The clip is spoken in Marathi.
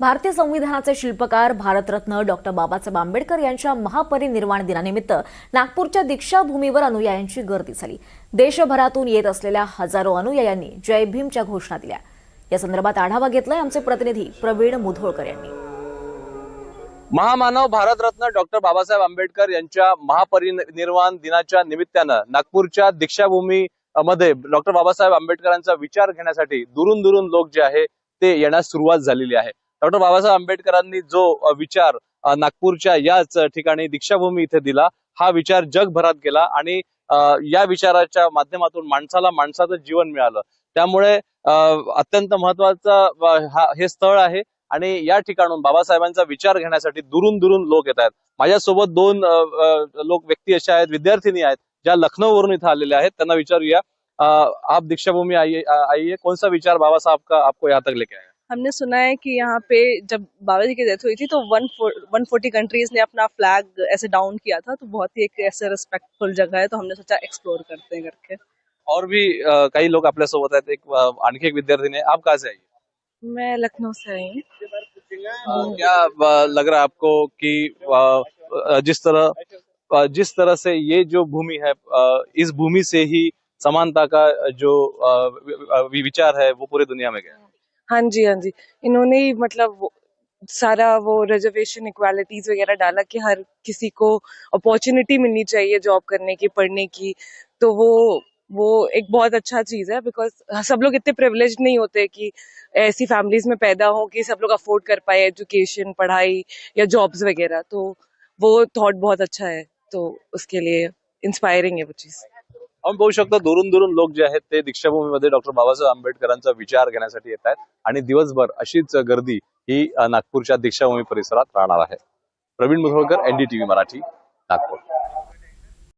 भारतीय संविधानाचे शिल्पकार भारतरत्न डॉक्टर बाबासाहेब आंबेडकर यांच्या महापरिनिर्वाण दिनानिमित्त नागपूरच्या दीक्षाभूमीवर अनुयायांची गर्दी झाली. देशभरातून येत असलेल्या हजारो अनुयायांनी जय भीमच्या घोषणा दिल्या. या संदर्भात आढावा घेतलाय आमचे प्रतिनिधी प्रवीण मुधोळकर यांनी. महामानव भारतरत्न डॉक्टर बाबासाहेब आंबेडकर यांच्या महापरिनिर्वाण दिनाच्या निमित्तानं नागपूरच्या दीक्षाभूमी मध्ये डॉक्टर बाबासाहेब आंबेडकरांचा विचार घेण्यासाठी दुरून दुरून लोक जे आहे ते येण्यास सुरुवात झालेली आहे. डॉक्टर बाबासाहेब आंबेडकरांनी जो विचार नागपूरच्या याच ठिकाणी दीक्षाभूमी इथे दिला हा विचार जगभरात गेला आणि या विचाराच्या माध्यमातून माणसाला माणसाचं जीवन मिळालं. त्यामुळे अत्यंत महत्वाचं हे स्थळ आहे आणि या ठिकाणून बाबासाहेबांचा विचार घेण्यासाठी दुरून दुरून लोक येत आहेत. माझ्यासोबत दोन लोक व्यक्ती अशा आहेत विद्यार्थिनी आहेत ज्या लखनौवरून इथे आलेल्या आहेत. त्यांना विचारूया. आप दीक्षाभूमी आई आ- आइए कौन सा विचार बाबा साहब का आपको यहाँ तक लेके आया? हमने सुना है कि यहाँ पे जब बाबा जी की डेथ हुई थी तो वन वन फोर्टी कंट्रीज़ ने अपना फ्लैग ऐसे डाउन किया था तो बहुत ही एक ऐसे रिस्पेक्टफुल जगह है तो हमने सोचा एक्सप्लोर करते हैं करके और भी कई लोग आपल्या सोबत आहेत एक अ, आणखी एक विद्यार्थिनी आहे आप कहाँ से आइए मैं लखनऊ से आई हूँ। क्या लग रहा है आपको कि जिस तरह जिस तरह से ये जो भूमि है इस भूमि से ही समानता का जो विचार है वो पूरी दुनिया में गया है? जी हाँ जी। इन्होंने ही मतलब सारा वो रिजर्वेशन इक्वालिटीज वगैरह डाला कि हर किसी को अपॉर्चुनिटी मिलनी चाहिए जॉब करने की, पढ़ने की। तो वो वो एक बहुत अच्छा चीज़ है बिकॉज़ सब लोग इतने प्रिविलेज नहीं होते कि ऐसी फैमिलीज़ में पैदा हो कि सब लोग अफोर्ड कर पाए एजुकेशन पढ़ाई या जॉब्स वगैरह। तो वो थॉट बहुत अच्छा है। तो उसके लिए इंस्पायरिंग है वो चीज़। आपण पाहू शकतो दुरून दुरून लोक जे आहेत ते दीक्षाभूमीमध्ये डॉक्टर बाबासाहेब आंबेडकरांचा विचार घेण्यासाठी येत आहेत आणि दिवसभर अशीच गर्दी ही नागपूरच्या दीक्षाभूमी परिसरात राहणार आहे. प्रवीण मुधोळकर एनडीटीव्ही मराठी नागपूर.